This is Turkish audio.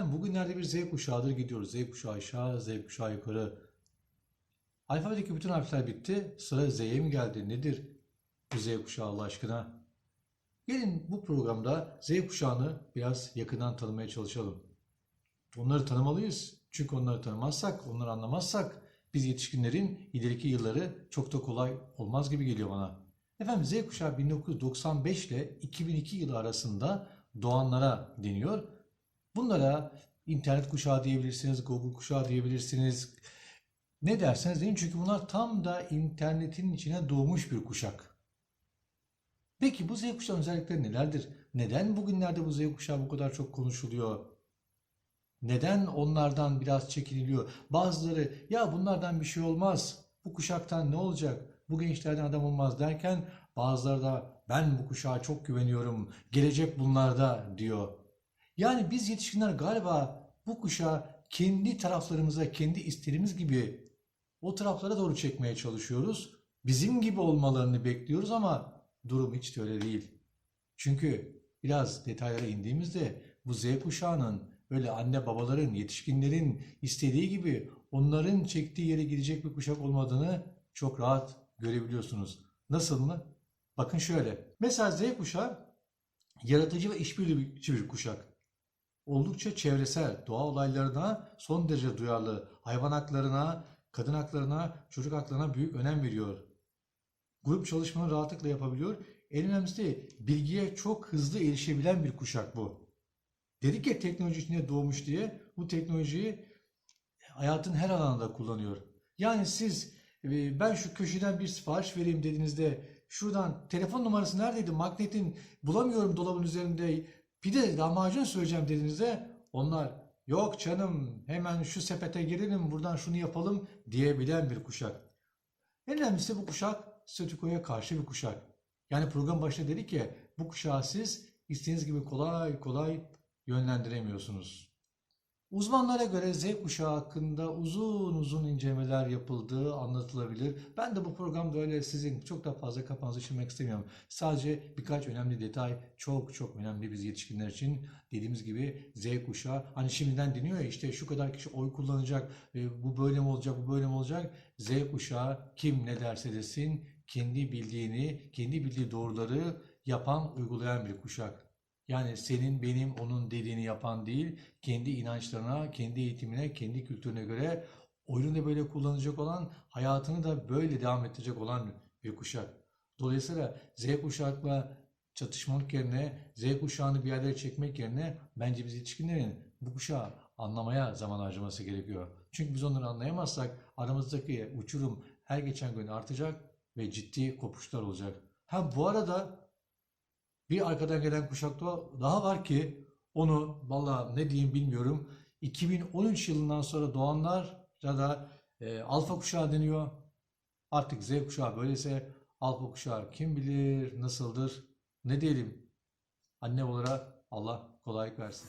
Efendim bugünlerde bir Z kuşağıdır gidiyoruz. Z kuşağı aşağı, Z kuşağı yukarı. Alfabedeki bütün harfler bitti. Sıra Z'ye mi geldi? Nedir bu Z kuşağı Allah aşkına? Gelin bu programda Z kuşağını biraz yakından tanımaya çalışalım. Onları tanımalıyız. Çünkü onları tanımazsak, onları anlamazsak biz yetişkinlerin ileriki yılları çok da kolay olmaz gibi geliyor bana. Efendim Z kuşağı 1995 ile 2002 yılı arasında doğanlara deniyor. Bunlara internet kuşağı diyebilirsiniz, Google kuşağı diyebilirsiniz. Ne derseniz deyin çünkü bunlar tam da internetin içine doğmuş bir kuşak. Peki bu Z kuşağı özellikleri nelerdir? Neden bugünlerde bu Z kuşağı bu kadar çok konuşuluyor? Neden onlardan biraz çekiniliyor? Bazıları ya bunlardan bir şey olmaz, bu kuşaktan ne olacak, bu gençlerden adam olmaz derken bazıları da ben bu kuşağa çok güveniyorum, gelecek bunlarda diyor. Yani biz yetişkinler galiba bu kuşağı kendi taraflarımıza, kendi isterimiz gibi o taraflara doğru çekmeye çalışıyoruz. Bizim gibi olmalarını bekliyoruz ama durum hiç de öyle değil. Çünkü biraz detaylara indiğimizde bu Z kuşağının öyle anne babaların, yetişkinlerin istediği gibi onların çektiği yere gidecek bir kuşak olmadığını çok rahat görebiliyorsunuz. Nasıl mı? Bakın şöyle. Mesela Z kuşağı yaratıcı ve işbirlikçi bir kuşak. Oldukça çevresel, doğa olaylarına son derece duyarlı, hayvan haklarına, kadın haklarına, çocuk haklarına büyük önem veriyor. Grup çalışmalarını rahatlıkla yapabiliyor. En önemlisi bilgiye çok hızlı erişebilen bir kuşak bu. Dedik ya teknoloji içinde doğmuş diye bu teknolojiyi hayatın her alanında kullanıyor. Yani siz e, ben şu köşeden bir sipariş vereyim dediğinizde şuradan telefon numarası neredeydi? Magnetin bulamıyorum dolabın üzerinde. Bir de lahmacun söyleyeceğim dediğinizde onlar yok canım hemen şu sepete girelim buradan şunu yapalım diyebilen bir kuşak. En önemlisi bu kuşak statükoya karşı bir kuşak. Yani program başında dedik ya bu kuşağı siz istediğiniz gibi kolay kolay yönlendiremiyorsunuz. Uzmanlara göre Z kuşağı hakkında uzun uzun incelemeler yapıldığı anlatılabilir. Ben de bu programda öyle sizin çok da fazla kafanızı şişirmek istemiyorum. Sadece birkaç önemli detay çok çok önemli biz yetişkinler için. Dediğimiz gibi Z kuşağı hani şimdiden deniyor ya işte şu kadar kişi oy kullanacak, e, bu böyle mi olacak, bu böyle mi olacak? Z kuşağı kim ne derse desin kendi bildiğini, kendi bildiği doğruları yapan, uygulayan bir kuşak. Yani senin, benim, onun dediğini yapan değil, kendi inançlarına, kendi eğitimine, kendi kültürüne göre oyunu da böyle kullanacak olan, hayatını da böyle devam ettirecek olan bir kuşak. Dolayısıyla Z kuşakla çatışmalık yerine, Z kuşağını bir yerlere çekmek yerine bence biz yetişkinlerin bu kuşağı anlamaya zaman harcaması gerekiyor. Çünkü biz onları anlayamazsak aramızdaki uçurum her geçen gün artacak ve ciddi kopuşlar olacak. Ha bu arada bir arkadan gelen kuşak da- daha var ki onu valla ne diyeyim bilmiyorum. 2013 yılından sonra doğanlar ya da e, alfa kuşağı deniyor. Artık Z kuşağı böylese alfa kuşağı kim bilir nasıldır ne diyelim. Anne olarak Allah kolaylık versin.